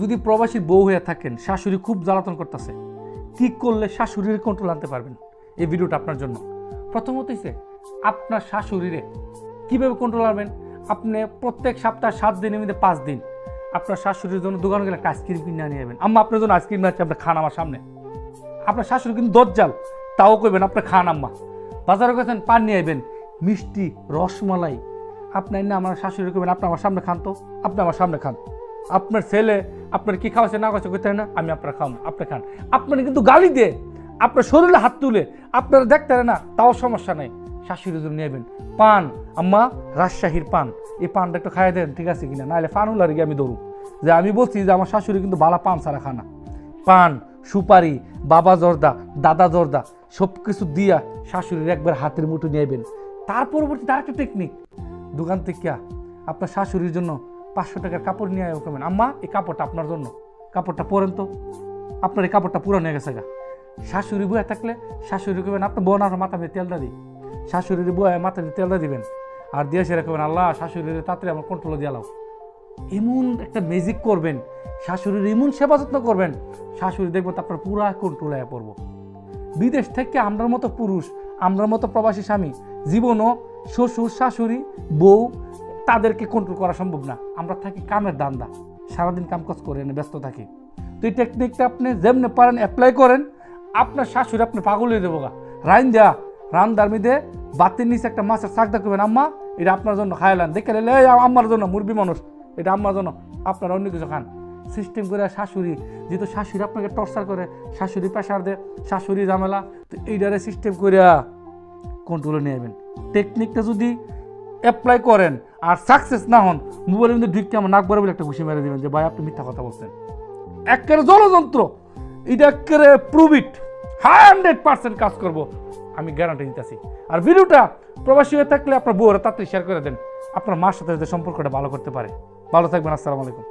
যদি প্রবাসীর বউ হয়ে থাকেন, শাশুড়ি খুব জ্বালাতন করতেছে, কি করলে শাশুড়ির কন্ট্রোল আনতে পারবেন? এই ভিডিওটা আপনার জন্য। প্রথমত হচ্ছে আপনার শাশুড়িরে কীভাবে কন্ট্রোল আনবেন? আপনি প্রত্যেক সপ্তাহ সাত দিনের মধ্যে পাঁচ দিন আপনার শাশুড়ির জন্য দোকানে গেলে একটা আইসক্রিম কিনে নিয়ে যাবেন আম্মা, আপনার জন্য আইসক্রিম আসছে আপনার খান আমার সামনে। আপনার শাশুড়ি কিন্তু দজ্জাল, তাও কইবেন আপনার খান আম্মা। বাজারে গেছেন, পান নিয়ে আইবেন, মিষ্টি, রসমালাই। আপনার না, আমার শাশুড়ি কইবেন, আপনি আমার সামনে খান তো, আপনি আমার সামনে খান। আপনার ছেলে আপনার কি খাওয়াছে না খাওয়াছে কইতে হয় না, আমি আপনার খাম আপনি খান। আপনার কিন্তু গালি দিয়ে, আপনার শরীরে হাত তুলে, আপনারা দেখতে না, তাও সমস্যা নেই। শাশুড়ির জন্য নেবেন পান, আম্মা, রাজশাহীর পান, এই পানটা একটু খাইয়ে দেন, ঠিক আছে কিনা? নাহলে পান উলার গিয়ে আমি দৌড়ু যে আমি বলছি যে আমার শাশুড়ি কিন্তু বালা পান ছাড়া খানা পান, সুপারি, বাবা জর্দা, দাদা জর্দা সব কিছু দিয়া শাশুড়ির একবার হাতের মুঠো নেবেন তার পরবর্তীতে আরেকটা টেকনিক দোকান থেকে আপনার শাশুড়ির জন্য পাঁচশো টাকার কাপড় নিয়ে করবেন আম্মা, এই কাপড়টা আপনার জন্য। কাপড়টা পরেন তো। আপনার এই কাপড়টা পুরানো গেছে গা। শাশুড়ি বয়ে থাকলে শাশুড়ি করবেন আপনার বোন আর মাথা দিয়ে তেলটা দিই শাশুড়ির বয়ে মাথা তেলটা দিবেন। আর দিয়ে সেরা করবেন আল্লাহ, শাশুড়ির তাড়াতাড়ি আমার কন্ট্রোল দিয়ে লাও এমন একটা ম্যাজিক করবেন। শাশুড়ির এমন সেবা যত্ন করবেন। শাশুড়ি দেখব তো আপনার পুরা কন্ট্রোলে পড়ব। বিদেশ থেকে আমরার মতো পুরুষ, আমরার মতো প্রবাসী স্বামী, জীবনও শ্বশুর, শাশুড়ি, বউ তাদেরকে কন্ট্রোল করা সম্ভব না। আমরা থাকি কামের দান্দা সারাদিন কামকাজ করে এনে ব্যস্ত থাকি। তো এই টেকনিকটা আপনি যেমনি পারেন অ্যাপ্লাই করেন। আপনার শাশুড়ি আপনি পাগল হয়ে দেবো গা। রাইন দেয়া, রান দার্মিদে বাতির নিচে একটা মাছের শাক দেখবেন আম্মা, এটা আপনার জন্য খাইলাম। দেখে নিলে এই আম্মার জন্য মুরবি মানুষ, এটা আম্মার জন্য। আপনারা অন্য কিছু খান। সিস্টেম করে শাশুড়ি, যেহেতু শাশুড়ি আপনাকে টর্চার করে, শাশুড়ি প্রেশার দেয়, শাশুড়ি ঝামেলা, তো এইটারে সিস্টেম করে কন্ট্রোলে নিয়ে যাবেন। টেকনিকটা যদি অ্যাপ্লাই করেন আর সাকসেস না হন মোবাইলের মধ্যে ঢুকতে আমার নাক বরাবর একটা ঘুষি মেরে দেবেন যে, ভাই, আপনি মিথ্যা কথা বলছেন। একেবারে জলযন্ত্র এটা একেবারে প্রুভিট হান্ড্রেড পার্সেন্ট কাজ করব, আমি গ্যারান্টি নিতেছি আর ভিডিওটা প্রবাসী হয়ে থাকলে আপনার বউরা তাড়াতাড়ি শেয়ার করে দেন। আপনার মার সাথে সম্পর্কটা ভালো করতে পারে। ভালো থাকবেন, আসসালামু আলাইকুম।